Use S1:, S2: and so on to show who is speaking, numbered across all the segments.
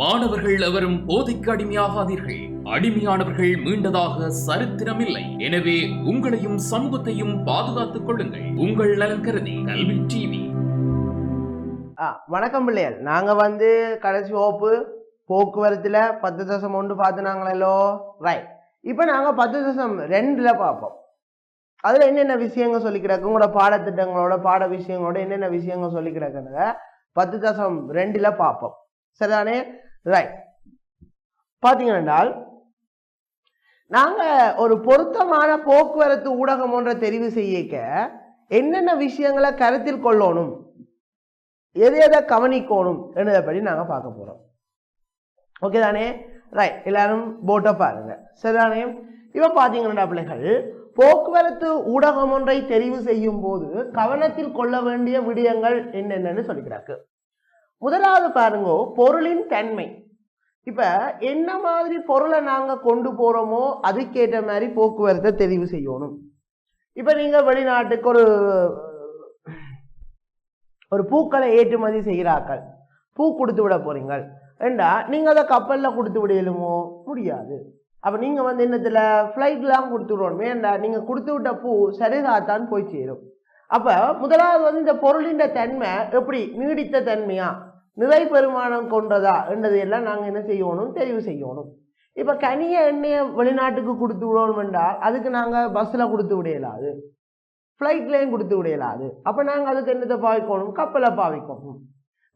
S1: மாணவர்கள் எவரும் போதைக்கு அடிமையாகாதீர்கள். அடிமையானவர்கள் மீண்டதாக சரித்திரமில்லை. எனவே உங்களையும் சமூகத்தையும் பாதுகாத்துக் கொள்ளுங்கள். உங்கள் நலன் கருதி கல்வி டிவி.
S2: வணக்கம் பிள்ளைகள். நாங்க வந்து கடைசி வகுப்பு போக்குவரத்துல பத்து தசம் ஒன்று பார்த்துனாங்களோ ரைட் இப்போ நாங்க பத்து தசம் ரெண்டுல பார்ப்போம். அதுல என்னென்ன விஷயங்கள் சொல்லி கிடக்கு உங்களோட பாடத்திட்டங்களோட பாட விஷயங்களோட என்னென்ன விஷயங்கள் சொல்லி பத்து தசம் ரெண்டுல பார்ப்போம். சரிதானே? ரைட் பார்த்தீங்கன்னால் நாங்கள் ஒரு பொருத்தமான போக்குவரத்து ஊடகம் ஒன்றை தெரிவு செய்யக்க என்னென்ன விஷயங்களை கருத்தில் கொள்ளணும் எதை எதை கவனிக்கணும் என்னதை நாங்கள் பார்க்க போகிறோம் ஓகே தானே? ரைட் எல்லாரும் போட்டை பாருங்க. சரிதானே இப்போ பார்த்தீங்கன்னா பிள்ளைகள் போக்குவரத்து ஊடகம் ஒன்றை தெரிவு செய்யும் போது கவனத்தில் கொள்ள வேண்டிய விடயங்கள் என்னென்னு சொல்லிக்கிறாக்கு முதலாவது பாருங்க பொருளின் தன்மை. இப்போ என்ன மாதிரி பொருளை நாங்கள் கொண்டு போகிறோமோ அதுக்கேற்ற மாதிரி போக்குவரத்தை தெரிவு செய்யணும். இப்போ நீங்கள் வெளிநாட்டுக்கு ஒரு ஒரு பூக்களை ஏற்றுமதி செய்கிறார்கள். பூ கொடுத்து விட போகிறீங்கள் ஏண்டா நீங்கள் அதை கப்பலில் கொடுத்து விடலுமோ? முடியாது. அப்போ நீங்கள் வந்து என்னத்தில் ஃப்ளைட்லாம் கொடுத்து விடணும். ஏண்டா நீங்கள் கொடுத்து விட்ட பூ சரிதாத்தான் போய் சேரும். அப்போ முதலாவது வந்து இந்த பொருளின் தன்மை எப்படி? நீடித்த தன்மையாக நிறை பெருமானம் கொண்டதா என்றது எல்லாம் நாங்கள் என்ன செய்யணும் தெரிவு செய்யணும். இப்போ கனிய எண்ணெயை வெளிநாட்டுக்கு கொடுத்து விடணும் என்றால் அதுக்கு நாங்கள் பஸ்ஸில் கொடுத்து விடையலாது ஃப்ளைட்லேயும் கொடுத்து விடையலாது அப்போ நாங்கள் அதுக்கு என்னத்தை பாவிக்கணும்? கப்பலை பாவிக்கணும்.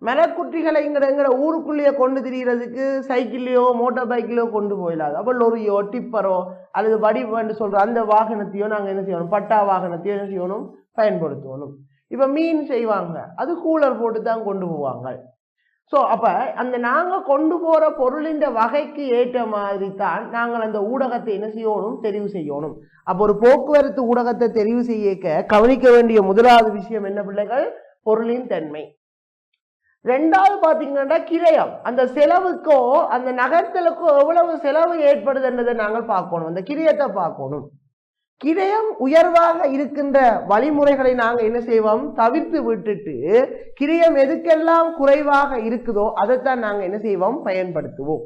S2: மரக்குட்டிகளை இங்கிற எங்கட ஊருக்குள்ளேயே கொண்டு திரிகிறதுக்கு சைக்கிள்லையோ மோட்டார் பைக்கிலையோ கொண்டு போயிடாது அப்போ லொரியோ டிப்பரோ அல்லது வடிவன்னு சொல்கிற அந்த வாகனத்தையோ நாங்கள் என்ன செய்யணும்? பட்டா வாகனத்தையோ என்ன செய்யணும்? பயன்படுத்தணும். இப்போ மீன் செய்வாங்க. அது கூலர் போட்டு தான் கொண்டு போவாங்க. ஸோ அப்போ அந்த நாங்கள் கொண்டு போகிற பொருளின் வகைக்கு ஏற்ற மாதிரி தான் நாங்கள் அந்த ஊடகத்தை என்ன செய்யணும்? தெரிவு செய்யணும். அப்போ ஒரு போக்குவரத்து ஊடகத்தை தெரிவு செய்யக்க கவனிக்க வேண்டிய முதலாவது விஷயம் என்ன பிள்ளைகள்? பொருளின் தன்மை. ரெண்டாவது பார்த்தீங்கன்னா கிரயம். அந்த செலவுக்கோ அந்த நகர்த்தலுக்கோ எவ்வளவு செலவு ஏற்படுதுன்றதை நாங்கள் பார்க்கணும். அந்த கிரயத்தை பார்க்கணும். கிரயம் உயர்வாக இருக்கின்ற வழிமுறைகளை நாங்கள் என்ன செய்வோம்? தவிர்த்து விட்டுட்டு கிரயம் எதுக்கெல்லாம் குறைவாக இருக்குதோ அதைத்தான் நாங்கள் என்ன செய்வோம்? பயன்படுத்துவோம்.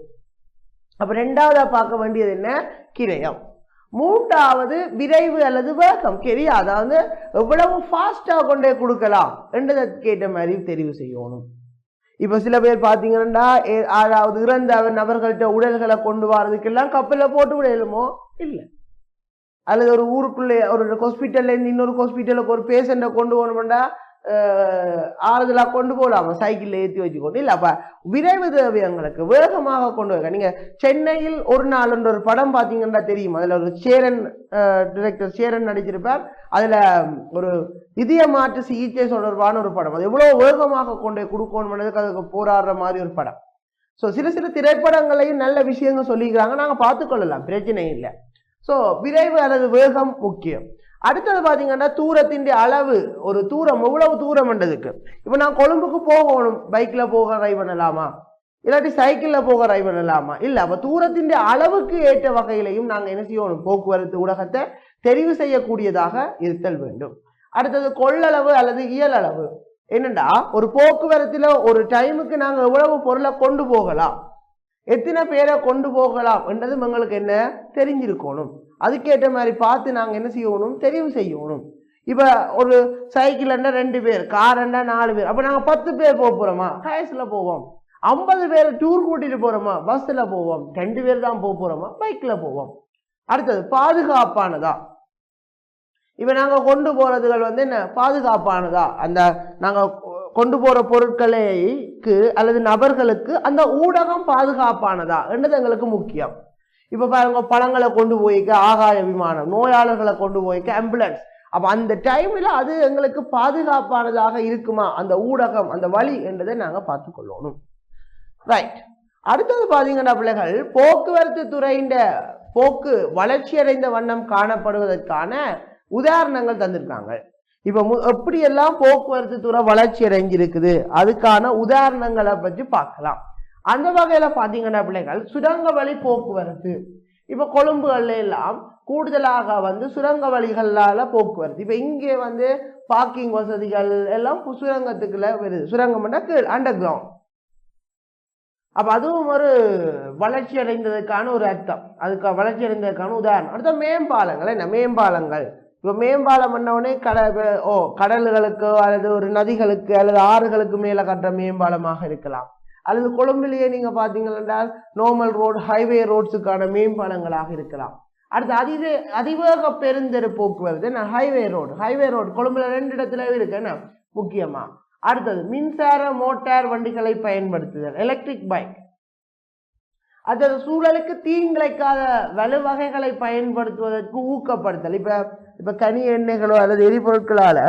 S2: அப்போ ரெண்டாவதாக பார்க்க வேண்டியது என்ன? கிரயம் மூன்றாவது விரைவு அல்லது வேகம். கெரியா அதாவது எவ்வளவு ஃபாஸ்ட்டாக கொண்டே கொடுக்கலாம் என்றதற்கு கேட்ட மாதிரி தெரிவு செய்யணும். இப்போ சில பேர் பார்த்தீங்கன்னா ஏ- அதாவது இறந்த நபர்கள்ட்ட உடல்களை கொண்டு வர்றதுக்கெல்லாம் கப்பலில் போட்டு விட இல்லை. அல்லது ஒரு ஊருக்குள்ளே ஒரு ஹாஸ்பிட்டல்ல இருந்து இன்னொரு ஹாஸ்பிட்டலுக்கு ஒரு பேஷண்ட்டை கொண்டு போகணும்டா ஆறுதலாக கொண்டு போகலாமா? சைக்கிளில் ஏற்றி வச்சுக்கொண்டு இல்லை அப்போ விரைவு தேவை வேகமாக கொண்டு வைக்க நீங்கள் சென்னையில் ஒரு நாள் ஒரு படம் பார்த்தீங்கன்னா தெரியும். அதில் ஒரு சேரன் டிரெக்டர் சேரன் நடிச்சிருப்பார். அதில் ஒரு இதய மாற்று சிகிச்சை தொடர்பான ஒரு படம். அது எவ்வளோ வேகமாக கொண்டு போய் கொடுக்கணும்னதுக்கு அதுக்கு போராடுற மாதிரி ஒரு படம். ஸோ சில சில திரைப்படங்களையும் நல்ல விஷயங்கள் சொல்லிக்கிறாங்க நாங்கள் பார்த்துக்கொள்ளலாம். பிரச்சனை இல்லை. ஸோ விரைவு அல்லது வேகம் முக்கியம். அடுத்தது பார்த்தீங்கன்னா தூரத்தின் அளவு. ஒரு தூரம் எவ்வளவு தூரம் என்றதுக்கு. இப்போ நான் கொழும்புக்கு போகணும். பைக்கில் போக ட்ரை பண்ணலாமா? இல்லாட்டி சைக்கிளில் போக ட்ரை பண்ணலாமா? இல்லை அப்போ தூரத்தின் அளவுக்கு ஏற்ற வகையிலையும் நாங்கள் என்ன செய்யணும்? போக்குவரத்து ஊடகத்தை தெரிவு செய்யக்கூடியதாக இருத்தல் வேண்டும். அடுத்தது கொள்ளளவு அல்லது இயலளவு. என்னண்டா ஒரு போக்குவரத்தில் ஒரு டைமுக்கு நாங்கள் எவ்வளவு பொருளை கொண்டு போகலாம்? எத்தனை பேரை கொண்டு போகலாம் என்றதும் எங்களுக்கு என்ன? தெரிஞ்சிருக்கணும். அதுக்கேற்ற மாதிரி பார்த்து நாங்கள் என்ன செய்யணும்? தெரிவு செய்யணும். இப்போ ஒரு சைக்கிள்னா ரெண்டு பேர் கார்னா நாலு பேர். அப்போ நாங்கள் பத்து பேர் போக போகிறோமா ஹயஸில் போவோம். ஐம்பது பேர் டூர் கூட்டிகிட்டு போகிறோமா பஸ்ஸில் போவோம். ரெண்டு பேர் தான் போக போகிறோமா பைக்கில் போவோம். அடுத்தது பாதுகாப்பானதா? இப்போ நாங்கள் கொண்டு போகிறதுகள் வந்து என்ன? பாதுகாப்பானதா? அந்த நாங்கள் கொண்டு போகிற பொருட்களுக்கு அல்லது நபர்களுக்கு அந்த ஊடகம் பாதுகாப்பானதா? என்றது எங்களுக்கு முக்கியம்? இப்போ பாருங்க பழங்களை கொண்டு போய்க்க ஆகாய விமானம் நோயாளர்களை கொண்டு போய்க்க ஆம்புலன்ஸ் அப்போ அந்த டைமில் அது எங்களுக்கு பாதுகாப்பானதாக இருக்குமா? அந்த ஊடகம் அந்த வழி என்றதை நாங்கள் பார்த்துக்கொள்ளணும். ரைட் அடுத்தது பார்த்தீங்கன்னா பிள்ளைகள் போக்குவரத்து துறையின் போக்கு வளர்ச்சியடைந்த வண்ணம் காணப்படுவதற்கான உதாரணங்கள் தந்திருக்காங்க. இப்போ மு எப்படியெல்லாம் போக்குவரத்து துறை வளர்ச்சி அடைஞ்சிருக்குது? அதுக்கான உதாரணங்களை பற்றி பார்க்கலாம். அந்த வகையில் பார்த்தீங்கன்னா பிள்ளைகள் சுரங்க வழி போக்குவரத்து. இப்போ கொழும்புகள்ல எல்லாம் கூடுதலாக வந்து சுரங்க வழிகளால் போக்குவரத்து. இப்போ இங்கே வந்து பார்க்கிங் வசதிகள் எல்லாம் சுரங்கத்துக்குள்ள வருது. சுரங்கம்னா கீழ் அண்டர் கிரவுண்ட் அப்போ அதுவும் ஒரு வளர்ச்சி அடைந்ததுக்கான ஒரு அர்த்தம். அதுக்கு வளர்ச்சி அடைந்ததுக்கான உதாரணம். அடுத்த மேம்பாலங்கள் என்ன? மேம்பாலங்கள். இப்போ மேம்பாலம் பண்ணவுடனே கட ஓ கடல்களுக்கோ அல்லது ஒரு நதிகளுக்கு அல்லது ஆறுகளுக்கு மேலே கட்டுற மேம்பாலமாக இருக்கலாம். அல்லது கொழும்புலேயே நீங்கள் பார்த்தீங்கன்னா நார்மல் ரோடு ஹைவே ரோட்ஸுக்கான மேம்பாலங்களாக இருக்கலாம். அடுத்து அதிவே அதிவேக பெருந்தெரு போக்குவரத்து என்ன? ஹைவே ரோடு ஹைவே ரோடு கொழும்புல ரெண்டு இடத்துல இருக்கு என்ன? முக்கியமாக அடுத்தது மின்சார மோட்டார் வண்டிகளை பயன்படுத்துதல் எலக்ட்ரிக் பைக் அடுத்தது சூழலுக்கு தீங்கிழைக்காத வலுவகைகளை பயன்படுத்துவதற்கு ஊக்கப்படுத்தல். இப்போ இப்போ கனி எண்ணெய்களோ அல்லது எரிபொருட்களால்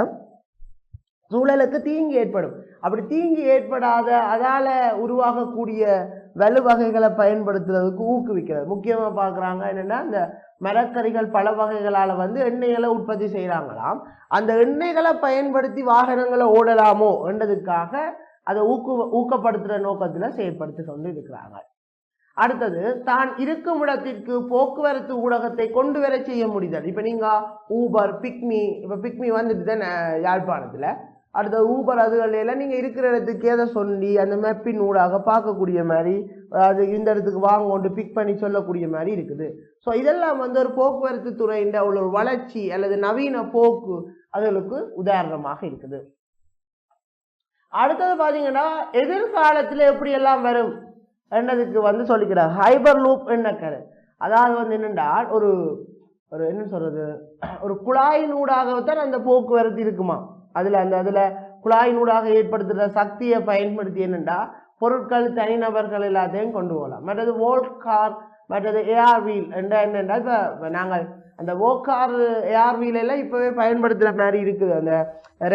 S2: சூழலுக்கு தீங்கு ஏற்படும். அப்படி தீங்கு ஏற்படாத அதால் உருவாகக்கூடிய வலுவகைகளை பயன்படுத்துறதுக்கு ஊக்குவிக்கிறது. முக்கியமாக பார்க்குறாங்க என்னன்னா இந்த மரக்கறிகள் பல வகைகளால் வந்து எண்ணெய்களை உற்பத்தி செய்கிறாங்களாம் அந்த எண்ணெய்களை பயன்படுத்தி வாகனங்களை ஓடலாமோ என்றதுக்காக அதை ஊக்கு ஊக்கப்படுத்துகிற நோக்கத்தில் செயற்படுத்தி கொண்டு இருக்கிறாங்க. அடுத்தது தான் இருக்கும் இடத்திற்கு போக்குவரத்து ஊடகத்தை கொண்டு வர செய்ய முடிதல். இப்போ நீங்கள் ஊபர் பிக்மி இப்போ பிக்மி வந்துட்டு தானே யாழ்ப்பாணத்தில். அடுத்த ஊபர் அதுகளில் நீங்கள் இருக்கிற இடத்துக்கு எதை சொல்லி அந்த மேப்பின் ஊடாக பார்க்கக்கூடிய மாதிரி அது இந்த இடத்துக்கு வாங்க கொண்டு பிக் பண்ணி சொல்லக்கூடிய மாதிரி இருக்குது. ஸோ இதெல்லாம் வந்து ஒரு போக்குவரத்து துறையின் உள்ள ஒரு வளர்ச்சி அல்லது நவீன போக்கு அதுகளுக்கு உதாரணமாக இருக்குது. அடுத்தது பார்த்தீங்கன்னா எதிர்காலத்தில் எப்படியெல்லாம் வரும்? என்றதுக்கு வந்து சொல்லிக்கிறார் ஹைபர் லூப் என்ன கரு அதாவது வந்து என்னென்றால் ஒரு ஒரு என்ன சொல்கிறது ஒரு குழாயினூடாகத்தான் அந்த போக்குவரத்து இருக்குமா? அதில் அந்த அதில் குழாயினூடாக ஏற்படுத்துகிற சக்தியை பயன்படுத்தி என்னென்றா பொருட்கள் தனிநபர்கள் எல்லாத்தையும் கொண்டு போகலாம். மற்றது வோல்ட் கார் மற்றது ஏஆர் வீல் என்ற என்னென்னா இப்போ நாங்கள் அந்த ஓக்கார் ஏஆர் வீல் எல்லாம் இப்போவே பயன்படுத்துகிற மாதிரி இருக்குது. அந்த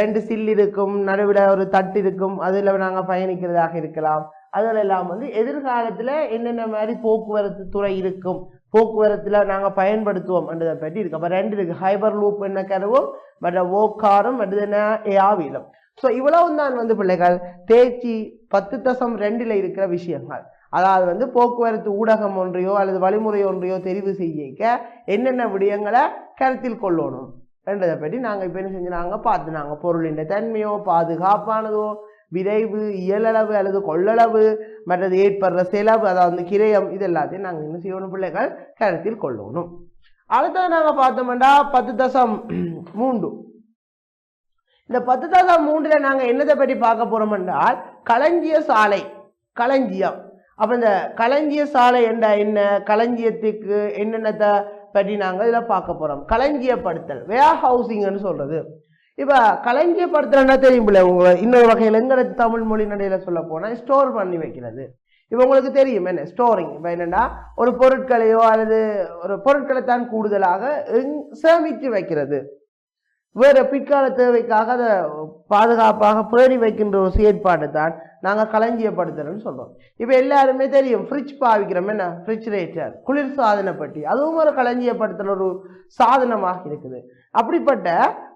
S2: ரெண்டு சில் இருக்கும் நடுவில் ஒரு தட்டு இருக்கும். அதில் நாங்கள் பயணிக்கிறதாக இருக்கலாம். அதில் எல்லாம் வந்து எதிர்காலத்தில் என்னென்ன மாதிரி போக்குவரத்து துறை இருக்கும்? போக்குவரத்தில் நாங்கள் பயன்படுத்துவோம் என்றதை பற்றி இருக்கு. அப்போ ரெண்டு இருக்கு. ஹைபர் லூப் என்ன கருவும்? மற்ற ஓக்காரும் மற்றது என்ன? ஏஆவிலும் ஸோ இவ்வளவு தான் வந்து பிள்ளைகள் தேர்ச்சி பத்து தசம் ரெண்டில் இருக்கிற விஷயங்கள். அதாவது வந்து போக்குவரத்து ஊடகம் ஒன்றையோ அல்லது வழிமுறை ஒன்றையோ தெரிவு செய்ய என்னென்ன விடயங்களை கருத்தில் கொள்ளணும் என்றதை பற்றி நாங்கள் இப்போ என்ன செஞ்சுனாங்க? பார்த்து நாங்கள் பொருளின் தன்மையோ பாதுகாப்பானதோ விரைவு இயலளவு அல்லது கொள்ளளவு மற்றது ஏற்படுற செலவு அதாவது கிரயம் இது எல்லாத்தையும் நாங்கள் என்ன செய்யணும் பிள்ளைகள்? கருத்தில் கொள்ளணும். அடுத்தது நாங்கள் பார்த்தோம்னா பத்து தசம் மூன்று. இந்த பத்து தசம் மூன்றில் நாங்கள் என்னதை பற்றி பார்க்க போறோம் என்றால் களஞ்சிய சாலை களஞ்சியம். அப்போ இந்த களஞ்சிய சாலை என்ற என்ன? களஞ்சியத்துக்கு என்னென்னத்தை பற்றி நாங்கள் இதில் பார்க்க போகிறோம் களஞ்சியப்படுத்தல் வேர் ஹவுசிங்னு சொல்கிறது இப்ப களஞ்சியப்படுத்தலன்னா தெரியும் பிள்ளை உங்களை இன்னொரு வகையில் எங்கிற தமிழ் மொழி நடையில் சொல்ல போனால் ஸ்டோர் பண்ணி வைக்கிறது. இப்போ உங்களுக்கு தெரியும் என்ன? ஸ்டோரிங் இப்போ என்னென்னா ஒரு பொருட்களையோ அல்லது ஒரு பொருட்களை தான் கூடுதலாக சேமித்து வைக்கிறது. வேறு பிற்கால தேவைக்காக அதை பாதுகாப்பாக பேணி வைக்கின்ற ஒரு செயற்பாடு தான் நாங்கள் களஞ்சியப்படுத்துகிறோம்னு சொல்கிறோம் இப்போ எல்லாருமே தெரியும் ஃப்ரிட்ஜ் பாவிக்கிறோம். என்ன? ஃப்ரிட்ஜரேட்டர் குளிர் சாதன பெட்டி. அதுவும் ஒரு களஞ்சியப்படுத்துகிற ஒரு சாதனமாக இருக்குது. அப்படிப்பட்ட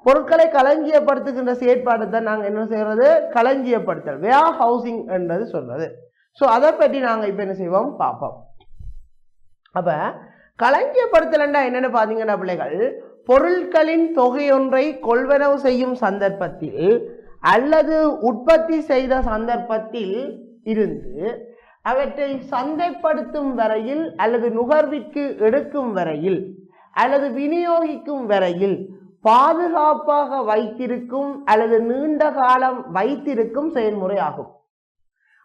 S2: பொருட்களை களஞ்சியப்படுத்துகின்ற செயற்பாடு தான் நாங்கள் என்ன செய்கிறது களஞ்சியப்படுத்தல். வேர் ஹவுசிங் என்றது சொல்றது. ஸோ அதை பற்றி நாங்கள் இப்போ என்ன செய்வோம்? பார்ப்போம். அப்போ களஞ்சியப்படுத்தலண்டா என்னென்னு பார்த்தீங்கன்னா பிள்ளைகள் பொருட்களின் தொகையொன்றை கொள்வனவு செய்யும் சந்தர்ப்பத்தில் அல்லது உற்பத்தி செய்த சந்தர்ப்பத்தில் இருந்து அவற்றை சந்தைப்படுத்தும் வரையில் அல்லது நுகர்விற்கு எடுக்கும் வரையில் அல்லது விநியோகிக்கும் வரையில் பாதுகாப்பாக வைத்திருக்கும் அல்லது நீண்ட காலம் வைத்திருக்கும் செயல்முறை ஆகும்.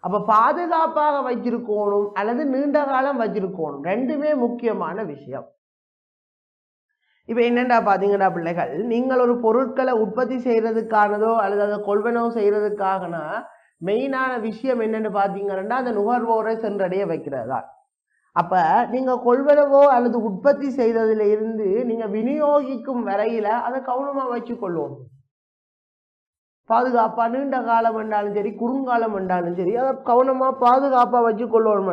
S2: அப்ப பாதுகாப்பாக வச்சிருக்கணும் அல்லது நீண்ட காலம் வச்சிருக்கணும் ரெண்டுமே முக்கியமான விஷயம். இப்போ என்னடா பார்த்தீங்கன்னா பிள்ளைகள்? நீங்கள் ஒரு பொருட்களை உற்பத்தி செய்யறதுக்கானதோ அல்லது அதை கொள்வனவு செய்கிறதுக்காகனா மெயினான விஷயம் என்னன்னு பார்த்தீங்கன்னா அந்த நுகர்வோரை சென்றடைய வைக்கிறதா? அப்ப நீங்கள் கொள்வனவோ அல்லது உற்பத்தி செய்ததில் இருந்து நீங்கள் விநியோகிக்கும் வரையில அதை கவனமா வச்சு பாதுகாப்பாக நீண்ட காலம் என்றாலும் சரி குறுங்காலம் என்றாலும் சரி அதை கவனமா பாதுகாப்பாக வச்சு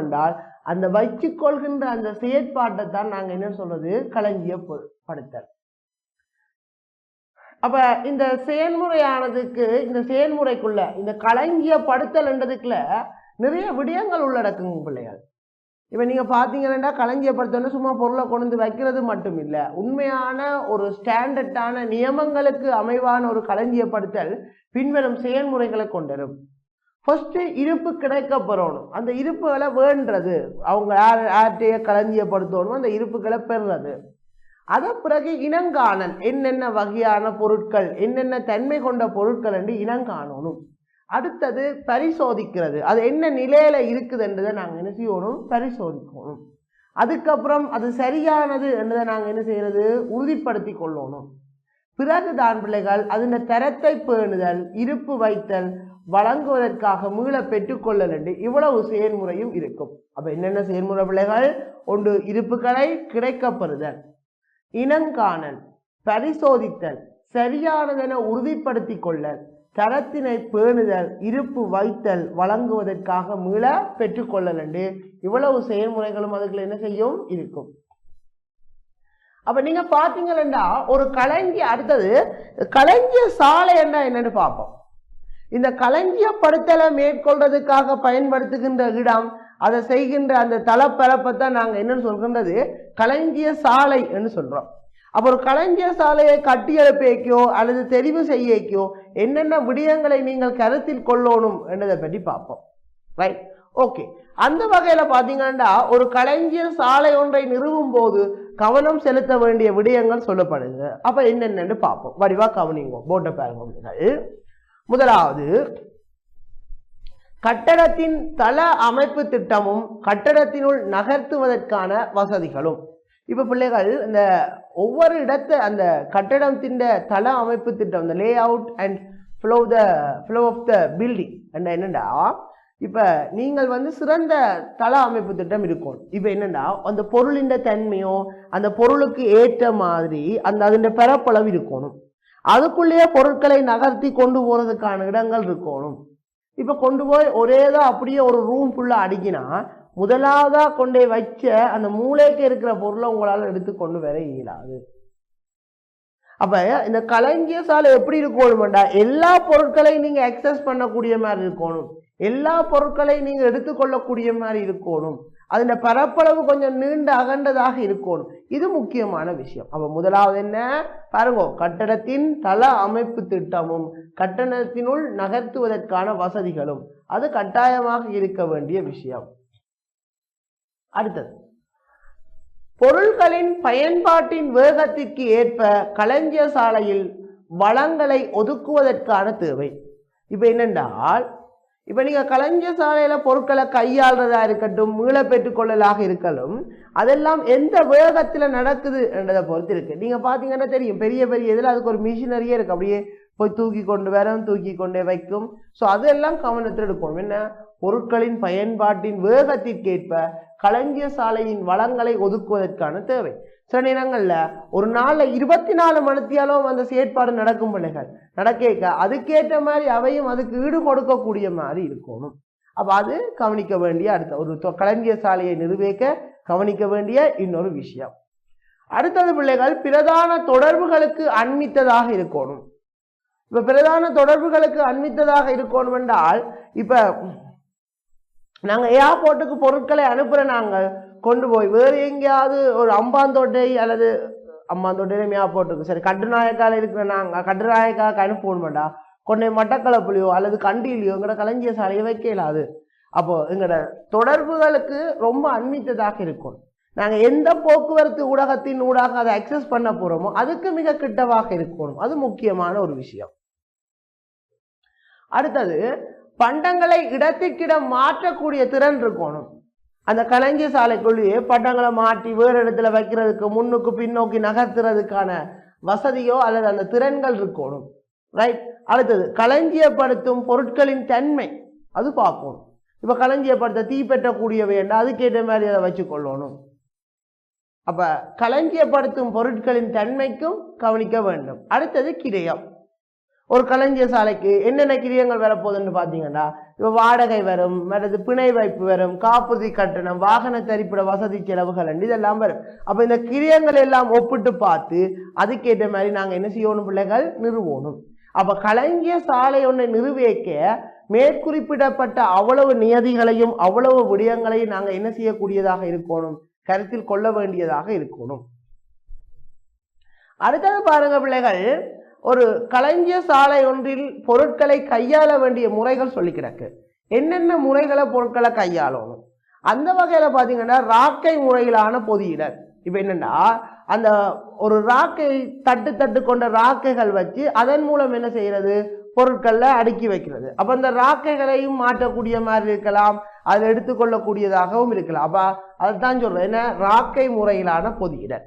S2: என்றால் அந்த வச்சுக்கொள்கின்ற அந்த செயற்பாட்டை தான் நாங்கள் என்ன சொல்றது? களஞ்சியப்படுத்தல். அப்போ இந்த செயல்முறையானதுக்கு இந்த செயல்முறைக்குள்ள இந்த களஞ்சியப்படுத்தல் என்றதுக்குள்ள நிறைய விடயங்கள் உள்ளடக்குங்க பிள்ளைகள். இப்போ நீங்கள் பார்த்தீங்கன்னா களஞ்சியப்படுத்தணும் சும்மா பொருளை கொண்டு வந்து வைக்கிறது மட்டும் இல்லை உண்மையான ஒரு ஸ்டாண்டர்டான நியமங்களுக்கு அமைவான ஒரு களஞ்சியப்படுத்தல் பின்வரும் செயல்முறைகளை கொண்டிரும். ஃபஸ்ட்டு இருப்பு கிடைக்கப்பெறணும். அந்த இருப்புகளை வேண்டது அவங்க யார் யார்கிட்டய களஞ்சியப்படுத்தணும். அந்த இருப்புகளை பெறுறது. அதன் பிறகு இனங்காணல். என்னென்ன வகையான பொருட்கள் என்னென்ன தன்மை கொண்ட பொருட்கள் என்று இனங்காணணும். அடுத்தது பரிசோதிக்கிறது. அது என்ன நிலையில் இருக்குதுன்றதை நாங்கள் என்ன செய்யணும்? பரிசோதிக்கணும். அதுக்கப்புறம் அது சரியானது என்றதை நாங்கள் என்ன செய்கிறது உறுதிப்படுத்தி கொள்ளணும். பிறகு தான் பிள்ளைகள் அதன் தரத்தை பேணுதல் இருப்பு வைத்தல் வழங்குவதற்காக மீள பெற்றுக்கொள்ளல் என்று இவ்வளவு செயல்முறையும் இருக்கும். அப்போ என்னென்ன செயல்முறை பிள்ளைகள்? ஒன்று இருப்புகளை கிடைக்கப்படுதல் இனங்காணல் பரிசோதித்தல் சரியானதென உறுதிப்படுத்திக் கொள்ளல். தரத்தினை பேணுதல் இருப்பு வைத்தல் வழங்குவதற்காக மீள பெற்றுக்கொள்ளல் என்று இவ்வளவு செயல்முறைகளும் அதுக்குள்ள என்ன செய்யும்? இருக்கும். அப்ப நீங்க பாத்தீங்கன்னா ஒரு களஞ்சி அடுத்தது களஞ்சிய சாலை என்ன என்னன்னு பார்ப்போம். இந்த களஞ்சியப்படுத்தலை மேற்கொள்றதுக்காக பயன்படுத்துகின்ற இடம் அதை செய்கின்ற அந்த தளப்பரப்பை தான் நாங்கள் என்னன்னு சொல்கின்றது களஞ்சிய சாலை என்று சொல்றோம். அப்புறம் கலைஞர் சாலையை கட்டியெழுப்பேக்கோ அல்லது தெரிவு செய்யக்கோ என்னென்ன விடயங்களை நீங்கள் கருத்தில் கொள்ளணும் என்றதை பற்றி பார்ப்போம். ரைட் ஓகே அந்த வகையில் பார்த்தீங்கன்னா ஒரு கலைஞர் சாலை ஒன்றை நிறுவும் போது கவனம் செலுத்த வேண்டிய விடயங்கள் சொல்லப்படுது. அப்போ என்னென்னு பார்ப்போம். வடிவாக கவனிங்க போட்ட பாருங்க பிள்ளைகள். முதலாவது கட்டடத்தின் தள அமைப்பு திட்டமும் கட்டடத்தினுள் நகர்த்துவதற்கான வசதிகளும். இப்போ பிள்ளைகள் இந்த ஒவ்வொரு இடத்த அந்த கட்டடத்தின் தள அமைப்பு திட்டம் இந்த layout and flow the flow of the building என்னண்டா? இப்போ நீங்கள் வந்து சிறந்த தள அமைப்பு திட்டம் இருக்கும் இப்போ என்னென்னா அந்த பொருளின் தன்மையோ அந்த பொருளுக்கு ஏற்ற மாதிரி அந்த அதன் பரப்பளவு இருக்கணும். அதுக்குள்ளேயே பொருட்களை நகர்த்தி கொண்டு போகிறதுக்கான இடங்கள் இருக்கணும். இப்போ கொண்டு போய் ஒரேதான் அப்படியே ஒரு ரூம் ஃபுல்லாக அடுக்கினா முதலாவதா கொண்டே வச்ச அந்த மூளைக்கு இருக்கிற பொருளை உங்களால எடுத்து கொண்டு வர இயலாது. அப்ப இந்த கலைஞர் சாலை எப்படி இருக்கணும்டா? எல்லா பொருட்களையும் நீங்க அக்சஸ் பண்ணக்கூடிய மாதிரி இருக்கணும். எல்லா பொருட்களையும் நீங்க எடுத்துக்கொள்ளக்கூடிய மாதிரி இருக்கணும். அதன் பரப்பளவு கொஞ்சம் நீண்ட அகண்டதாக இருக்கணும். இது முக்கியமான விஷயம். அப்ப முதலாவது என்ன? பாருங்க கட்டடத்தின் தள அமைப்பு திட்டமும் கட்டணத்தினுள் நகர்த்துவதற்கான வசதிகளும் அது கட்டாயமாக இருக்க வேண்டிய விஷயம். அடுத்தது. பொருட்களின் பயன்பாட்டின் வேகத்திற்கு ஏற்ப களஞ்சிய சாலையில் வளங்களை ஒதுக்குவதற்கான தேவை. இப்போ என்னென்றால் இப்போ நீங்கள் களஞ்சிய சாலையில் பொருட்களை கையாளுறதா இருக்கட்டும் மீள பெற்றுக்கொள்ளலாக இருக்கலும் அதெல்லாம் எந்த வேகத்தில் நடக்குது என்றதை பொறுத்து இருக்கு. நீங்கள் பார்த்தீங்கன்னா தெரியும் பெரிய பெரிய இதில் அதுக்கு ஒரு மிஷினரியே இருக்கு. அப்படியே போய் தூக்கி கொண்டு வரும் தூக்கி கொண்டே வைக்கும். ஸோ அதெல்லாம் கவனத்தில் எடுப்போம். என்ன? பொருட்களின் பயன்பாட்டின் வேகத்திற்கேற்ப களஞ்சிய சாலையின் வளங்களை ஒதுக்குவதற்கான தேவை. சில நேரங்களில் ஒரு நாளில் இருபத்தி நாலு மணித்தியாலும் அந்த செயற்பாடு நடக்கும் பிள்ளைகள். நடக்க அதுக்கேற்ற மாதிரி அவையும் அதுக்கு ஈடு கொடுக்கக்கூடிய மாதிரி இருக்கணும். அப்போ அது கவனிக்க வேண்டிய அடுத்த ஒரு தொ- களஞ்சிய சாலையை நிர்வகிக்க கவனிக்க வேண்டிய இன்னொரு விஷயம். அடுத்தது பிள்ளைகள் பிரதான தொடர்புகளுக்கு அண்மித்ததாக இருக்கணும். இப்போ பிரதான தொடர்புகளுக்கு அண்மித்ததாக இருக்கணும் என்றால் இப்போ நாங்கள் ஏர்போர்ட்டுக்கு பொருட்களை அனுப்புகிற நாங்கள் கொண்டு போய் வேறு எங்கேயாவது ஒரு அம்பாந்தோட்டை அல்லது அம்பாந்தோட்டையிலும் ஏர்போர்ட்டுக்கு சரி கட்டுநாயக்காவில் இருக்கிற நாங்க கட்டுநாயக்காக்கு அனுப்பணுமாண்டா கொண்டே மட்டக்களப்புலையோ அல்லது கண்டியிலையோங்கிற களஞ்சிய சாலையை வைக்க இல்லாது அப்போ எங்களோட தொடர்புகளுக்கு ரொம்ப அன்மித்ததாக இருக்கும். நாங்கள் எந்த போக்குவரத்து ஊடகத்தின் ஊடாக அதை அக்சஸ் பண்ண போகிறோமோ அதுக்கு மிக கிட்டவாக இருக்கணும். அது முக்கியமான ஒரு விஷயம். அடுத்தது பண்டங்களை இடத்துக்கிடம் மாற்றக்கூடிய திறன் இருக்கணும். அந்த களஞ்சிய சாலைக்குள்ளேயே பண்டங்களை மாற்றி வேறு இடத்துல வைக்கிறதுக்கு முன்னுக்கு பின்னோக்கி நகர்த்துறதுக்கான வசதியோ அல்லது அந்த திறன்கள் இருக்கணும். ரைட் அடுத்தது களஞ்சியப்படுத்தும் பொருட்களின் தன்மை. அது பார்க்கணும். இப்போ களஞ்சியப்படுத்த தீப்பற்றக்கூடியவை வேண்டாம் அதுக்கேற்ற மாதிரி அதை வச்சுக்கொள்ளணும். அப்போ களஞ்சியப்படுத்தும் பொருட்களின் தன்மைக்கும் கவனிக்க வேண்டும். அடுத்தது கிரயம் ஒரு கலைஞர் சாலைக்கு என்னென்ன கிரியங்கள் வரப்போகுதுன்னு பார்த்தீங்கன்னா இப்போ வாடகை வரும் மற்றது பிணை வைப்பு வரும் காப்புறுதி கட்டணம் வாகன தரிப்பிட வசதி செலவுகள் இதெல்லாம் வரும். அப்போ இந்த கிரியங்கள் எல்லாம் ஒப்பிட்டு பார்த்து அதுக்கேற்ற மாதிரி நாங்கள் என்ன செய்யணும் பிள்ளைகள்? நிறுவணும். அப்போ கலைஞர் சாலை ஒன்றை நிறுவிக்க மேற்குறிப்பிடப்பட்ட அவ்வளவு நியதிகளையும் அவ்வளவு விடயங்களையும் நாங்கள் என்ன செய்யக்கூடியதாக இருக்கணும்? கருத்தில் கொள்ள வேண்டியதாக இருக்கணும். அடுத்தது பாருங்க பிள்ளைகள் ஒரு களஞ்சிய சாலை ஒன்றில் பொருட்களை கையாள வேண்டிய முறைகள் சொல்லி கிடக்கு என்னென்ன முறைகளை பொருட்களை கையாளணும்? அந்த வகையில் பார்த்தீங்கன்னா ராக்கை முறையிலான பொதியிடல் இப்போ என்னென்னா அந்த ஒரு ராக்கை தட்டு தட்டு கொண்ட ராக்கைகள் வச்சு அதன் மூலம் என்ன செய்கிறது பொருட்களில் அடுக்கி வைக்கிறது. அப்போ அந்த ராக்கைகளையும் மாற்றக்கூடிய மாதிரி இருக்கலாம். அதில் எடுத்துக்கொள்ளக்கூடியதாகவும் இருக்கலாம். அப்போ அதுதான் சொல்கிறேன் என்ன? ராக்கை முறையிலான பொதியிடல்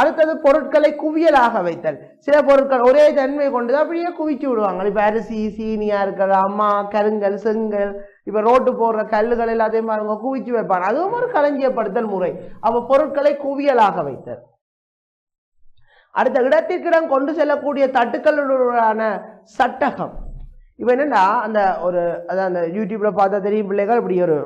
S2: அடுத்தது பொருட்களை குவியலாக வைத்தல். சில பொருட்கள் ஒரே தன்மை கொண்டு அப்படியே குவிச்சு விடுவாங்க. இப்ப அரிசி சீனியாக இருக்கிற அம்மா கருங்கல் செங்கல் இப்ப ரோட்டு போடுற கல்லுகள் எல்லாத்தையும் அவங்க குவிச்சு வைப்பாங்க. அதுவும் ஒரு களஞ்சியப்படுத்தல் முறை. அப்ப பொருட்களை குவியலாக வைத்தல். அடுத்த இடத்திற்கிடம் கொண்டு செல்லக்கூடிய தட்டுக்களுடனான சட்டகம். இப்போ என்னன்னா அந்த ஒரு அதான் அந்த யூடியூப்ல பார்த்தா தெரியும் பிள்ளைகள் இப்படி ஒரு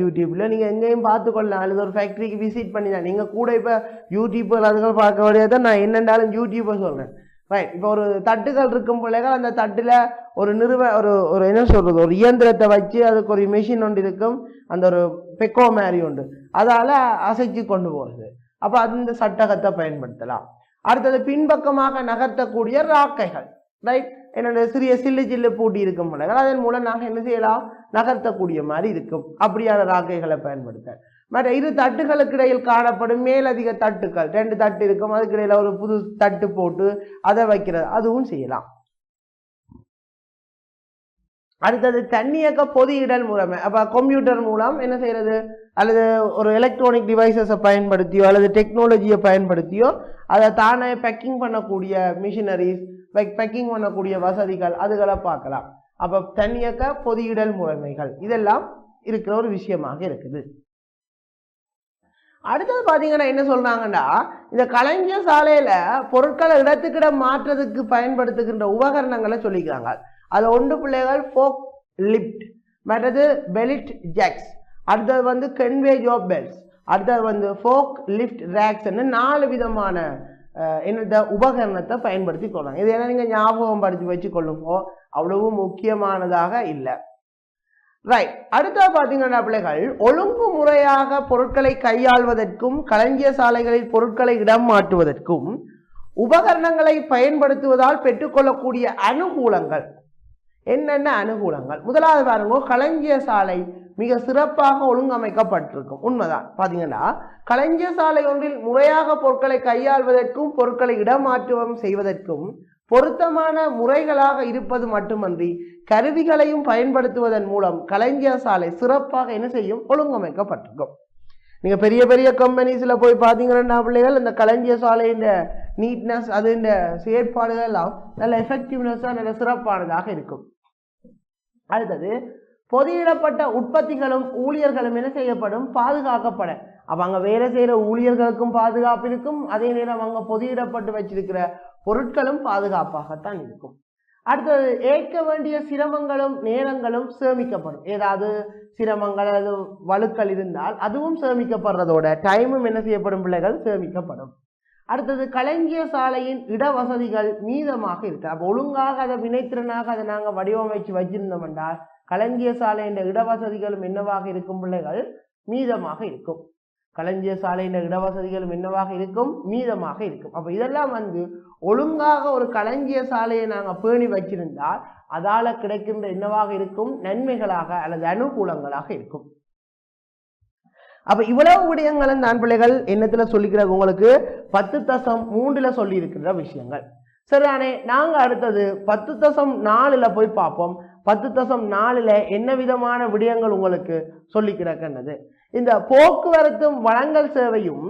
S2: யூடியூப்பில் நீங்கள் எங்கேயும் பார்த்துக்கொள்ளலாம். அல்லது ஒரு ஃபேக்ட்ரிக்கு விசிட் பண்ணி தான் கூட இப்போ யூடியூப்பில் அதுகள் பார்க்க வேண்டியதை நான் என்னென்றாலும் யூடியூப்பை சொல்கிறேன் ரைட் இப்போ ஒரு தட்டுகள் இருக்கும் பிள்ளைகள் அந்த தட்டில் ஒரு நிறுவ ஒரு ஒரு என்ன சொல்கிறது ஒரு இயந்திரத்தை வச்சு அதுக்கு ஒரு மிஷின் ஒன்று இருக்கும். அந்த ஒரு பெக்கோ மாதிரி உண்டு. அதால் அசைச்சு கொண்டு போகிறது அப்போ அந்த சட்டகத்தை பயன்படுத்தலாம். அடுத்தது பின்பக்கமாக நகர்த்தக்கூடிய ராக்கைகள். ரைட் என்னோட சிறிய சில்லு சில்லு பூட்டி இருக்கும் பிள்ளைகள் அதன் மூலம் நாங்கள் என்ன செய்யலாம்? நகர்த்தக்கூடிய மாதிரி இருக்கும். அப்படியான ராக்கைகளை பயன்படுத்த மற்ற இரு தட்டுகளுக்கு இடையில் காணப்படும் மேலதிக தட்டுகள். ரெண்டு தட்டு இருக்கும். அதுக்கு இடையில ஒரு புது தட்டு போட்டு அதை வைக்கிறது. அதுவும் செய்யலாம். அடுத்தது தன்னியக்க பொதியிடல் முறைமை அப்போ கம்ப்யூட்டர் மூலம் என்ன செய்கிறது அல்லது ஒரு எலக்ட்ரானிக் டிவைசஸை பயன்படுத்தியோ அல்லது டெக்னாலஜியை பயன்படுத்தியோ அதை தானே பேக்கிங் பண்ணக்கூடிய மிஷினரிஸ் பேக்கிங் பண்ணக்கூடிய வசதிகள் அதுகளை பார்க்கலாம். அப்போ தண்ணியக்க பொது பொதியிடல் முறைமைகள் இதெல்லாம் இருக்கிற ஒரு விஷயமாக இருக்குது. அடுத்தது பார்த்தீங்கன்னா என்ன சொல்கிறாங்கன்னா இந்த கலைஞர் சாலையில் பொருட்களை இடத்துக்கிட மாற்றுறதுக்கு பயன்படுத்துகின்ற உபகரணங்களை சொல்லிக்கிறாங்க. அது ஒன்று பிள்ளைகள் ஃபோக் லிஃப்ட் மற்றது பெலிட் ஜாக்ஸ் அடுத்தது வந்து கன்வே ஜோப் பெல்ட்ஸ் அடுத்தது வந்து ஃபோக் லிஃப்ட் ரேக்ஸ்ன்னு நாலு விதமான அஹ், உபகரணத்தை பயன்படுத்தி கொள்ளலாம். இது என்ன நீங்கள் ஞாபகம் படுத்தி வச்சு கொள்ளுங்க அவ்வளவு முக்கியமானதாக இல்லை. ரைட் அடுத்தது பார்த்தீங்கன்னா பிள்ளைகள் ஒழுங்கு முறையாக பொருட்களை கையாள்வதற்கும் களஞ்சிய சாலைகளில் பொருட்களை இடம் மாற்றுவதற்கும் உபகரணங்களை பயன்படுத்துவதால் பெற்றுக்கொள்ளக்கூடிய அனுகூலங்கள். என்னென்ன அனுகூலங்கள்? முதலாவது பாருங்க களஞ்சிய சாலை மிக சிறப்பாக ஒழுங்கமைக்கப்பட்டிருக்கும். உண்மைதான். பார்த்தீங்கன்னா களஞ்சிய சாலை ஒன்றில் முறையாக பொருட்களை கையாள்வதற்கும் பொருட்களை இடமாற்றம் செய்வதற்கும் பொருத்தமான முறைகளாக இருப்பது மட்டுமன்றி கருவிகளையும் பயன்படுத்துவதன் மூலம் களஞ்சிய சாலை சிறப்பாக என்ன செய்யும்? ஒழுங்கமைக்கப்பட்டிருக்கும். நீங்கள் பெரிய பெரிய கம்பெனிஸில் போய் பார்த்தீங்கன்னா பிள்ளைகள் இந்த களஞ்சிய சாலையின் நீட்னஸ் அது இந்த செயற்பாடுகள் எல்லாம் நல்ல எஃபெக்டிவ்னஸாக நல்ல சிறப்பானதாக இருக்கும். அடுத்தது பொதியிடப்பட்ட உற்பத்திகளும் ஊழியர்களும் என்ன செய்யப்படும்? பாதுகாக்கப்பட. அப்போ அங்கே வேலை செய்கிற ஊழியர்களுக்கும் பாதுகாப்பு இருக்கும். அதே நேரம் அங்கே பொதியிடப்பட்டு வச்சிருக்கிற பொருட்களும் பாதுகாப்பாகத்தான் இருக்கும். அடுத்தது ஏற்க வேண்டிய சிரமங்களும் நேரங்களும் சேமிக்கப்படும். ஏதாவது சிரமங்கள் அல்லது வழுக்கள் இருந்தால் அதுவும் சேமிக்கப்படுறதோட டைமும் என்ன செய்யப்படும் பிள்ளைகள்? சேமிக்கப்படும். அடுத்தது களஞ்சிய சாலையின் இட வசதிகள் மீதமாக இருக்கு. அப்போ ஒழுங்காக அதை வினைத்திறனாக அதை நாங்கள் வடிவமைச்சு வச்சிருந்தோம் என்றால் களஞ்சிய சாலையின் இட வசதிகளும் என்னவாக இருக்கும் பிள்ளைகள்? மீதமாக இருக்கும். களஞ்சிய சாலையின் இட வசதிகளும் என்னவாக இருக்கும்? மீதமாக இருக்கும். அப்போ இதெல்லாம் வந்து ஒழுங்காக ஒரு களஞ்சிய சாலையை நாங்கள் பேணி வச்சிருந்தால் அதால் கிடைக்கின்ற என்னவாக இருக்கும்? நன்மைகளாக அல்லது அனுகூலங்களாக இருக்கும். அப்போ இவ்வளவு விடயங்களும் நான் பிள்ளைகள் என்னத்தில் சொல்லிக்கிற உங்களுக்கு பத்து தசம் மூன்றில் சொல்லி இருக்கிற விஷயங்கள் சரிதானே நாங்கள் அடுத்தது பத்து தசம் நாலில் போய் பார்ப்போம். பத்து தசம் நாலில் என்ன விதமான விடயங்கள் உங்களுக்கு சொல்லி கிடக்கின்றது இந்த போக்குவரத்தும் வழங்கல் சேவையும்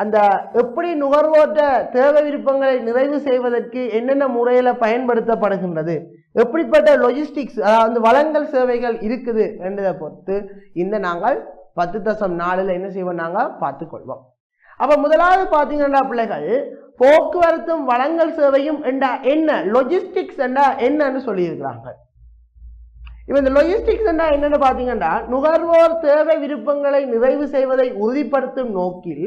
S2: அந்த எப்படி நுகர்வோற்ற தேவை விருப்பங்களை நிறைவு செய்வதற்கு என்னென்ன முறையில் பயன்படுத்தப்படுகின்றது? எப்படிப்பட்ட லொஜிஸ்டிக்ஸ் அதாவது வளங்கள் சேவைகள் இருக்குது என்றதை பொறுத்து இந்த நாங்கள் பத்து தசம் நாலில் என்ன செய்வோம் நாங்க? பார்த்துக்கொள்வோம். அப்போ முதலாவது பார்த்தீங்கன்னா பிள்ளைகள் போக்குவரத்தும் வளங்கள் சேவையும் என்றா என்ன? லொஜிஸ்டிக்ஸ் என்றா என்னன்னு சொல்லியிருக்கிறாங்க. இப்போ இந்த லொஜிஸ்டிக்ஸ் என்றா என்னன்னு பார்த்தீங்கன்னா நுகர்வோர் தேவை விருப்பங்களை நிறைவு செய்வதை உறுதிப்படுத்தும் நோக்கில்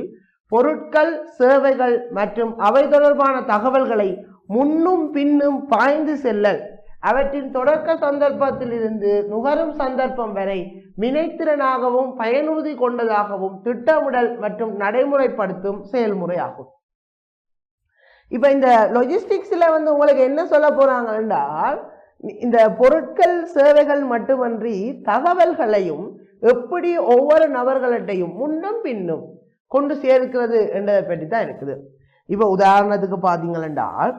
S2: பொருட்கள் சேவைகள் மற்றும் அவை தொடர்பான தகவல்களை முன்னும் பின்னும் பாய்ந்து செல்லல் அவற்றின் தொடக்க சந்தர்ப்பத்திலிருந்து நுகரும் சந்தர்ப்பம் வரை வினைத்திறனாகவும் பயனுறுதி கொண்டதாகவும் திட்டமிடல் மற்றும் நடைமுறைப்படுத்தும் செயல்முறையாகும் இப்போ இந்த லொஜிஸ்டிக்ஸில் வந்து உங்களுக்கு என்ன சொல்ல போகிறாங்க என்றால் இந்த பொருட்கள் சேவைகள் மட்டுமன்றி தகவல்களையும் எப்படி ஒவ்வொரு நபர்களிட்டையும் முன்னும் பின்னும் கொண்டு சேர்க்கிறது என்றதை பற்றி தான் இருக்குது. இப்போ உதாரணத்துக்கு பார்த்தீங்களென்றால்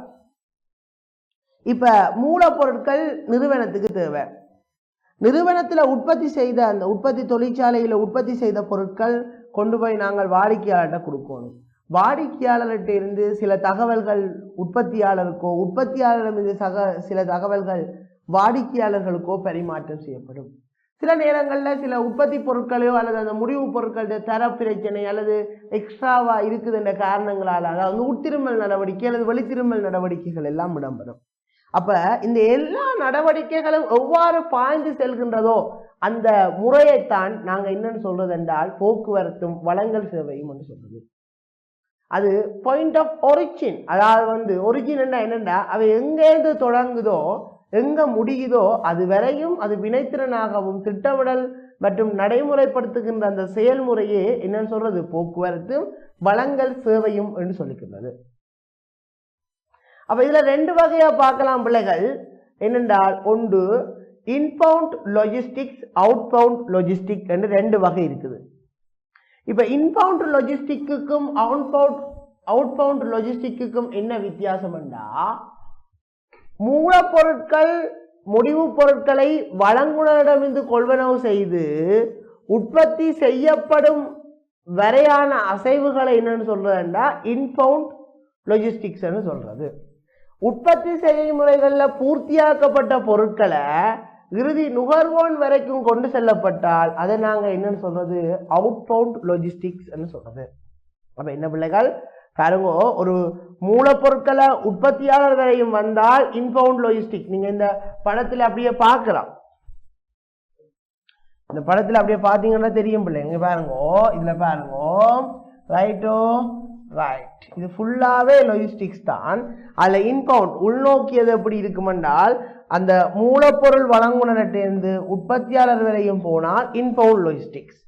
S2: இப்போ மூலப்பொருட்கள் நிறுவனத்துக்கு தேவை. நிறுவனத்தில் உற்பத்தி செய்த அந்த உற்பத்தி தொழிற்சாலையில் உற்பத்தி செய்த பொருட்கள் கொண்டு போய் நாங்கள் வாடிக்கையாளர்கிட்ட கொடுக்கணும். வாடிக்கையாளர்கிட்ட இருந்து சில தகவல்கள் உற்பத்தியாளருக்கோ உற்பத்தியாளரிடமிருந்து சக சில தகவல்கள் வாடிக்கையாளர்களுக்கோ பரிமாற்றம் செய்யப்படும். சில நேரங்களில் சில உற்பத்தி பொருட்களையோ அல்லது அந்த முடிவு பொருட்களுடைய தர பிரச்சனை அல்லது எக்ஸ்ட்ராவாக இருக்குதுன்ற காரணங்களால் அதாவது உட்திருமல் நடவடிக்கை அல்லது வெளித்திருமல் நடவடிக்கைகள் எல்லாம் இடம்பெறும் அப்போ இந்த எல்லா நடவடிக்கைகளும் எவ்வாறு பாய்ந்து செல்கின்றதோ அந்த முறையைத்தான் நாங்கள் என்னன்னு சொல்றது என்றால் போக்குவரத்தும் வளங்கள் சேவையும் என்று சொல்றது. அது பாயிண்ட் ஆஃப் ஒரிஜின் அதாவது வந்து ஒரிஜின் என்னென்னா அவை எங்கேருந்து தொடங்குதோ எங்க முடியுதோ அது வரையும் அது வினைத்திறனாகவும் திட்டமிடல் மற்றும் நடைமுறைப்படுத்துகின்ற அந்த செயல்முறையே என்னன்னு சொல்றது போக்குவரத்தும் வளங்கள் சேவையும் என்று சொல்லிக்கின்றது. அப்போ இதில் ரெண்டு வகையாக பார்க்கலாம் பிள்ளைகள். என்னென்றால் ஒன்று இன்பவுண்ட் லாஜிஸ்டிக்ஸ் அவுட்பவுண்ட் லொஜிஸ்டிக் என்று ரெண்டு வகை இருக்குது. இப்போ இன்பவுண்ட் லாஜிஸ்டிக்குக்கும் அவுட்பவுண்ட் அவுட்பவுண்ட் லொஜிஸ்டிக்குக்கும் என்ன வித்தியாசம் என்றா மூலப்பொருட்கள் முடிவுப் பொருட்களை வழங்குனரிடமிருந்து கொள்வனவு செய்து உற்பத்தி செய்யப்படும் வரையான அசைவுகளை என்னன்னு சொல்றதுன்னா இன்பவுண்ட் லொஜிஸ்டிக்ஸ்ன்னு சொல்றது. உற்பத்தி செயல்முறைகளில் பூர்த்தியாக்கப்பட்ட பொருட்களை இறுதி நுகர்வோன் வரைக்கும் கொண்டு செல்லப்பட்டால் அதை நாங்கள் என்னன்னு சொல்றது? அவுட்பவுண்ட் லொஜிஸ்டிக்ஸ் சொல்றது. அப்ப என்ன பிள்ளைகள்? பாருங்க ஒரு மூலப்பொருட்களை உற்பத்தியாளர் வரையும் வந்தால் இன்பவுண்ட் லொஜிஸ்டிக் நீங்க இந்த படத்தில் அப்படியே பார்க்கலாம். இந்த படத்தில் அப்படியே பார்த்தீங்கன்னா தெரியும் பிள்ளைங்க. பாருங்க இதில் பாருங்க ரைட்டோ ரைட் இது ஃபுல்லாகவே லொஜிஸ்டிக்ஸ் தான். அதில் இன்பவுண்ட் உள்நோக்கியது எப்படி இருக்குமென்றால் அந்த மூலப்பொருள் வழங்குனர்கிட்டேருந்து உற்பத்தியாளர் வரையும் போனால் இன்பவுண்ட் லொஜிஸ்டிக்ஸ்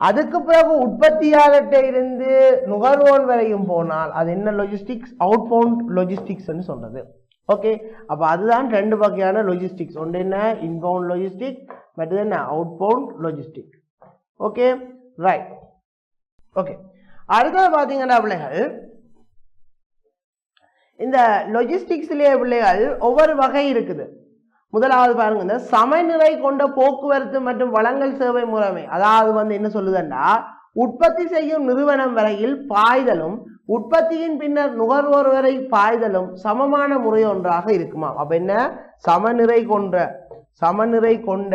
S2: அதுக்கு பிறகு உற்பத்தியாளர்கிட்ட இருந்து நுகர்வோன் வரையும் போனால் அது என்ன லொஜிஸ்டிக்ஸ் அவுட்பவுண்ட் லொஜிஸ்டிக்ஸ்னு சொல்கிறது ஓகே அப்போ அதுதான் ரெண்டு வகையான லொஜிஸ்டிக்ஸ் ஒன்று என்ன? இன்பவுண்ட் லொஜிஸ்டிக் மற்றது என்ன? Outbound logistic okay right okay அடுத்தது பார்த்தீங்கன்னா பிள்ளைகள் இந்த லொஜிஸ்டிக்ஸ்லேயே பிள்ளைகள் ஒவ்வொரு வகை இருக்குது. முதலாவது பாருங்க இந்த சமநிலை கொண்ட போக்குவரத்து மற்றும் வளங்கள் சேவை முறைமை. அதாவது வந்து என்ன சொல்லுதுன்னா உற்பத்தி செய்யும் நிறுவனம் வரையில் பாய்தலும் உற்பத்தியின் பின்னர் நுகர்வோர் வரை பாய்தலும் சமமான முறை ஒன்றாக இருக்குமா அப்ப என்ன? சமநிறை கொண்ட சமநிறை கொண்ட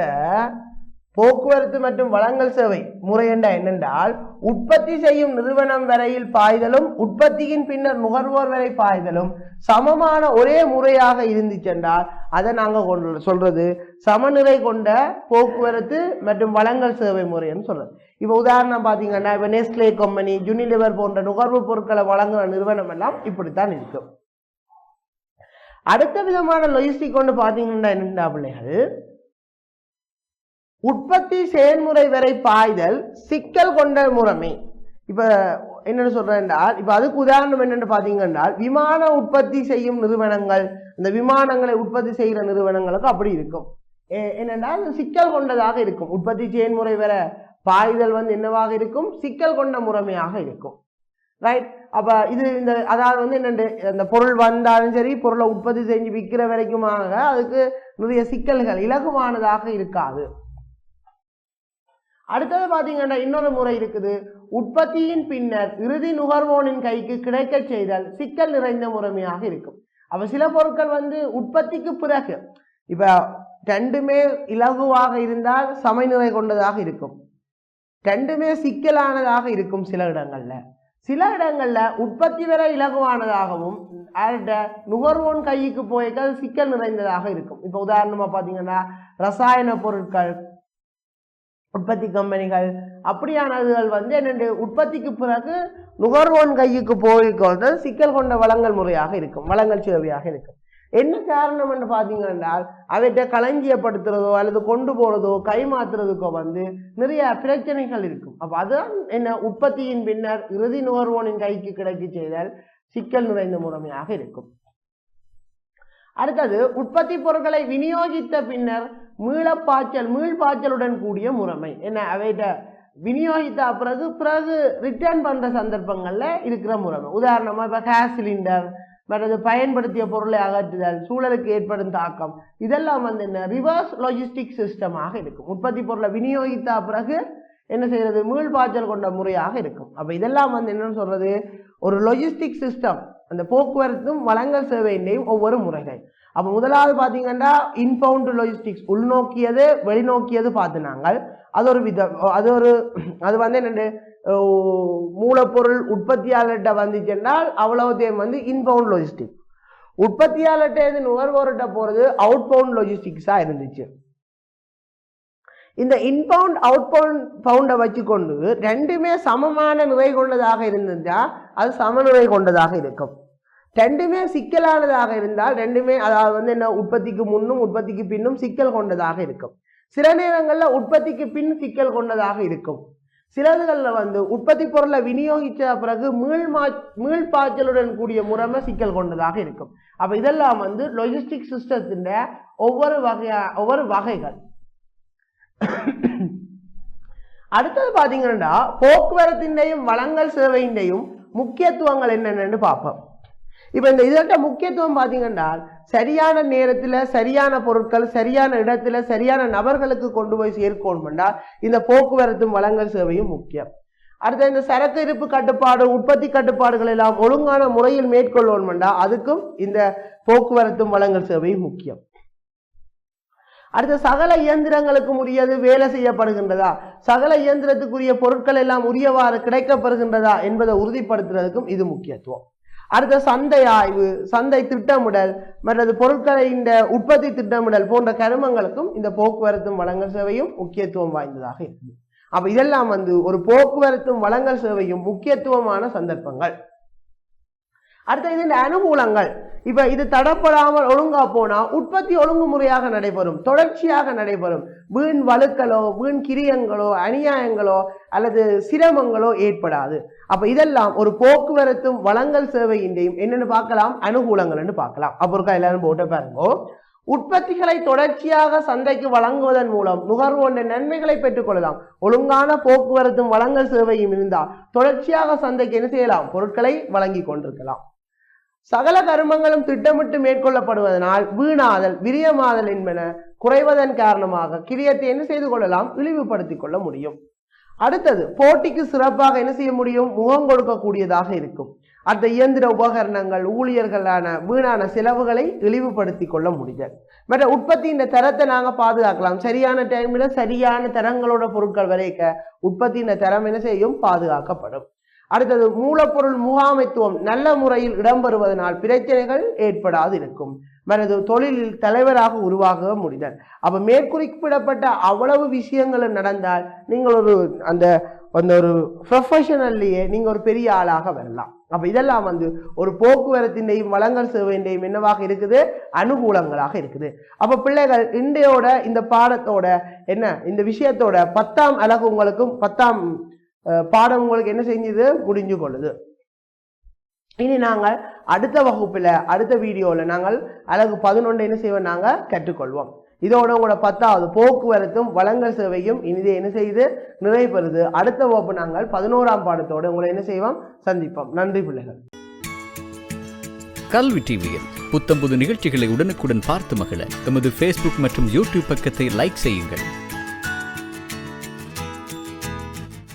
S2: போக்குவரத்து மற்றும் வளங்கள் சேவை முறை என்றால் என்னென்றால் உற்பத்தி செய்யும் நிறுவனம் வரையில் பாய்தலும் உற்பத்தியின் பின்னர் நுகர்வோர் வரை பாய்தலும் சமமான ஒரே முறையாக இருந்துச்சென்றால் அதை நாங்க கொண்டு சொல்றது சமநிலை கொண்ட போக்குவரத்து மற்றும் வளங்கள் சேவை முறைன்னு சொல்றது. இப்போ உதாரணம் பார்த்தீங்கன்னா இப்போ நெஸ்லே கம்பெனி ஜுனிலிவர் போன்ற நுகர்வு பொருட்களை வழங்குற நிறுவனம் எல்லாம் இப்படித்தான் இருக்கும். அடுத்த விதமான லொஜிஸ்டிக் கொண்டு பார்த்தீங்கன்னா என்னென்ன பிள்ளைகள்? உற்பத்தி செயல்முறை வரை பாய்தல் சிக்கல் கொண்ட முறைமை. இப்போ என்னென்னு சொல்றேன் என்றால் அதுக்கு உதாரணம் என்னென்னு பார்த்தீங்கன்னா விமான உற்பத்தி செய்யும் நிறுவனங்கள் இந்த விமானங்களை உற்பத்தி செய்கிற நிறுவனங்களுக்கு அப்படி இருக்கும். எ- என்னென்றால் சிக்கல் கொண்டதாக இருக்கும். உற்பத்தி செயல்முறை வர பாய்தல் வந்து என்னவாக இருக்கும்? சிக்கல் கொண்ட முறைமையாக இருக்கும். ரைட் அப்போ இது இந்த அதாவது வந்து என்னென்று அந்த பொருள் வந்தாலும் சரி பொருளை உற்பத்தி செஞ்சு விற்கிற வரைக்குமாக அதுக்கு நிறைய சிக்கல்கள் இலகுவானதாக இருக்காது. அடுத்தது பார்த்தீங்கன்னா இன்னொரு முறை இருக்குது. உற்பத்தியின் பின்னர் இறுதி நுகர்வோனின் கைக்கு கிடைக்க செய்தல் சிக்கல் நிறைந்த முறைமையாக இருக்கும். அப்போ சில பொருட்கள் வந்து உற்பத்திக்கு பிறகு இப்ப ரெண்டுமே இலகுவாக இருந்தால் சமநிலை கொண்டதாக இருக்கும். ரெண்டுமே சிக்கலானதாக இருக்கும் சில இடங்கள்ல. சில இடங்கள்ல உற்பத்தி வர இலகுவானதாகவும் நுகர்வோன் கைக்கு போய்க்கு அது சிக்கல் நிறைந்ததாக இருக்கும். இப்ப உதாரணமா பார்த்தீங்கன்னா ரசாயன பொருட்கள் உற்பத்தி கம்பெனிகள். அப்படியானதுகள் வந்து என்னென்று உற்பத்திக்கு பிறகு நுகர்வோன் கைக்கு போய்க்கொண்டு சிக்கல் கொண்ட வளங்கள் முறையாக இருக்கும். வளங்கள் சேவையாக இருக்கும். என்ன காரணம் என்று பார்த்தீங்க என்றால் அவற்றை களஞ்சியப்படுத்துறதோ அல்லது கொண்டு போறதோ கைமாத்துறதுக்கோ வந்து நிறைய பிரச்சனைகள் இருக்கும். அப்போ அதுதான் என்ன உற்பத்தியின் பின்னர் இறுதி நுகர்வோனின் கைக்கு கிடைக்க செய்தால் சிக்கல் நிறைந்த முறைமையாக இருக்கும். அடுத்தது உற்பத்தி பொருட்களை விநியோகித்த பின்னர் மீளப்பாய்ச்சல் மீள்பாய்ச்சலுடன் கூடிய முறைமை. என்ன அவைகிட்ட விநியோகித்த பிறகு பிறகு ரிட்டர்ன் பண்ணுற சந்தர்ப்பங்களில் இருக்கிற முறைமை. உதாரணமாக இப்போ கேஸ் சிலிண்டர் மற்றது பயன்படுத்திய பொருளை அகற்றுதல் சூழலுக்கு ஏற்படும் தாக்கம் இதெல்லாம் வந்து என்ன ரிவர்ஸ் லாஜிஸ்டிக் சிஸ்டமாக இருக்கும். உற்பத்தி பொருளை விநியோகித்த பிறகு என்ன செய்யறது? மீள்பாய்ச்சல் கொண்ட முறையாக இருக்கும். அப்போ இதெல்லாம் வந்து என்னன்னு சொல்றது? ஒரு லொஜிஸ்டிக் சிஸ்டம் அந்த போக்குவரத்தும் வழங்கல் சேவையின்றையும் ஒவ்வொரு முறைகள். அப்போ முதலாவது பார்த்தீங்கன்னா இன்பவுண்ட் லொஜிஸ்டிக்ஸ் உள்நோக்கியது வெளிநோக்கியது பார்த்து நாங்கள். அது ஒரு வித அது ஒரு அது வந்து என்னென்று மூலப்பொருள் உற்பத்தியாளர்கிட்ட வந்துச்சுன்றால் அவ்வளவுத்தையும் வந்து இன்பவுண்ட் லொஜிஸ்டிக்ஸ் உற்பத்தியாளர்கிட்ட இருந்து நுகர்வோர்கிட்ட போகிறது அவுட் பவுண்ட் லொஜிஸ்டிக்ஸாக இருந்துச்சு. இந்த இன்பவுண்ட் அவுட் பவுண்ட் பவுண்டை வச்சுக்கொண்டு ரெண்டுமே சமமான நிறை கொண்டதாக இருந்திருந்தால் அது சமநிலை கொண்டதாக இருக்கும். ரெண்டுமே சிக்கலானதாக இருந்தால் ரெண்டுமே அதாவது வந்து என்ன உற்பத்திக்கு முன்னும் உற்பத்திக்கு பின்னும் சிக்கல் கொண்டதாக இருக்கும். சில நேரங்களில் உற்பத்திக்கு பின் சிக்கல் கொண்டதாக இருக்கும். சிலதுகளில் வந்து உற்பத்தி பொருளை விநியோகித்த பிறகு மீள்மா மீள்பாய்ச்சலுடன் கூடிய முறைமை சிக்கல் கொண்டதாக இருக்கும். அப்போ இதெல்லாம் வந்து லொஜிஸ்டிக் சிஸ்டத்தின் ஒவ்வொரு வகையா ஒவ்வொரு வகைகள். அடுத்தது பார்த்தீங்கன்னா போக்குவரத்தின்டையும் வளங்கள் சேவையின்டையும் முக்கியத்துவங்கள் என்னென்னு பார்ப்போம். இப்போ இந்த இதற்ற முக்கியத்துவம் பார்த்தீங்கன்னா சரியான நேரத்தில் சரியான பொருட்கள் சரியான இடத்துல சரியான நபர்களுக்கு கொண்டு போய் சேர்க்கணும்னா இந்த போக்குவரத்தும் வளங்கள் சேவையும் முக்கியம். அடுத்த இந்த சரக்கு இருப்பு கட்டுப்பாடு உற்பத்தி கட்டுப்பாடுகள் எல்லாம் ஒழுங்கான முறையில் மேற்கொள்ளணும்னா அதுக்கும் இந்த போக்குவரத்தும் வளங்கள் சேவையும் முக்கியம். அடுத்த சகல இயந்திரங்களுக்கு உரியது வேலை செய்யப்படுகின்றதா? சகல இயந்திரத்துக்குரிய பொருட்கள் எல்லாம் உரியவாறு கிடைக்கப்படுகின்றதா என்பதை உறுதிப்படுத்துறதுக்கும் இது முக்கியத்துவம். அடுத்த சந்தை ஆய்வு சந்தை திட்டமிடல் மற்றது பொருட்களை இந்த உற்பத்தி திட்டமிடல் போன்ற கருமங்களுக்கும் இந்த போக்குவரத்தும் வழங்கல் சேவையும் முக்கியத்துவம் வாய்ந்ததாக இருக்குது. அப்போ இதெல்லாம் வந்து ஒரு போக்குவரத்தும் வழங்கல் சேவையும் முக்கியத்துவமான சந்தர்ப்பங்கள். அடுத்த இது இந்த அனுகூலங்கள் இப்ப இது தடப்படாமல் ஒழுங்கா போனா உற்பத்தி ஒழுங்குமுறையாக நடைபெறும் தொடர்ச்சியாக நடைபெறும். வீண் வழுக்களோ வீண் கிரியங்களோ அநியாயங்களோ அல்லது சிரமங்களோ ஏற்படாது. அப்ப இதெல்லாம் ஒரு போக்குவரத்தும் வளங்கள் சேவையின்றையும் என்னன்னு பார்க்கலாம் அனுகூலங்கள்னு பார்க்கலாம். அப்போ எல்லாரும் போட்டு பாருங்க. உற்பத்திகளை தொடர்ச்சியாக சந்தைக்கு வழங்குவதன் மூலம் நுகர்வோண்ட நன்மைகளை பெற்றுக்கொள்ளலாம் ஒழுங்கான போக்குவரத்தும் வழங்கல் சேவையும் இருந்தால் தொடர்ச்சியாக சந்தைக்கு என்ன செய்யலாம்? பொருட்களை வழங்கி கொண்டிருக்கலாம். சகல கர்மங்களும் திட்டமிட்டு மேற்கொள்ளப்படுவதனால் வீணாதல் விரியமாதல் என்பன குறைவதன் காரணமாக கிரியத்தை என்ன செய்து கொள்ளலாம்? இழிவுபடுத்திக் கொள்ள முடியும். அடுத்தது போட்டிக்கு சிறப்பாக என்ன செய்ய முடியும்? முகம் கொடுக்கக்கூடியதாக இருக்கும். அந்த இயந்திர உபகரணங்கள் ஊழியர்களான வீணான செலவுகளை இழிவுபடுத்தி கொள்ள முடியும். மற்ற உற்பத்தியின் தரத்தை நாங்க பாதுகாக்கலாம். சரியான டைமில் சரியான தரங்களோட பொருட்கள் வரைக்க உற்பத்தியின் தரம் என்ன செய்யும்? பாதுகாக்கப்படும். அடுத்தது மூலப்பொருள் முகாமைத்துவம் நல்ல முறையில் இடம்பெறுவதனால் பிரச்சனைகள் ஏற்படாது இருக்கும் மனது தொழிலில் தலைவராக உருவாக முடிதல் அப்ப மேற்குறிப்பிடப்பட்ட அவ்வளவு விஷயங்கள் நடந்தால் நீங்கள் ஒரு அந்த அந்த ஒரு ப்ரொஃபஷனல்லையே நீங்க ஒரு பெரிய ஆளாக வரலாம். அப்ப இதெல்லாம் வந்து ஒரு போக்குவரத்தின்டையும் வளங்கள் சேவையின்டையும் என்னவாக இருக்குது? அனுகூலங்களாக இருக்குது. அப்ப பிள்ளைகள் இன்றையோட இந்த பாடத்தோட என்ன? இந்த விஷயத்தோட பத்தாம் அழகு உங்களுக்கும் பத்தாம் பாடம் உங்களுக்கு என்ன செஞ்சது? முடிஞ்சு கொள்ளுது இனி நாங்கள் அடுத்த வகுப்பில் அடுத்த வீடியோவில் நாங்கள் அழகு பதினொன்று என்ன செய்வோம்? நாங்கள் கற்றுக்கொள்வோம். இதோட உங்களோட பத்தாவது போக்குவரத்தும் வளங்கள் சேவையும் இனிதே என்ன செய்து நிறைவு பெறுது அடுத்த வகுப்பு நாங்கள் பதினோராம் பாடத்தோடு உங்களை என்ன செய்வோம்? சந்திப்போம். நன்றி பிள்ளைகள்.
S3: கல்வி டிவியில் புத்தம்புது நிகழ்ச்சிகளை உடனுக்குடன் பார்த்து மகிழ. எமது ஃபேஸ்புக் மற்றும் யூடியூப் பக்கத்தை லைக் செய்யுங்கள்.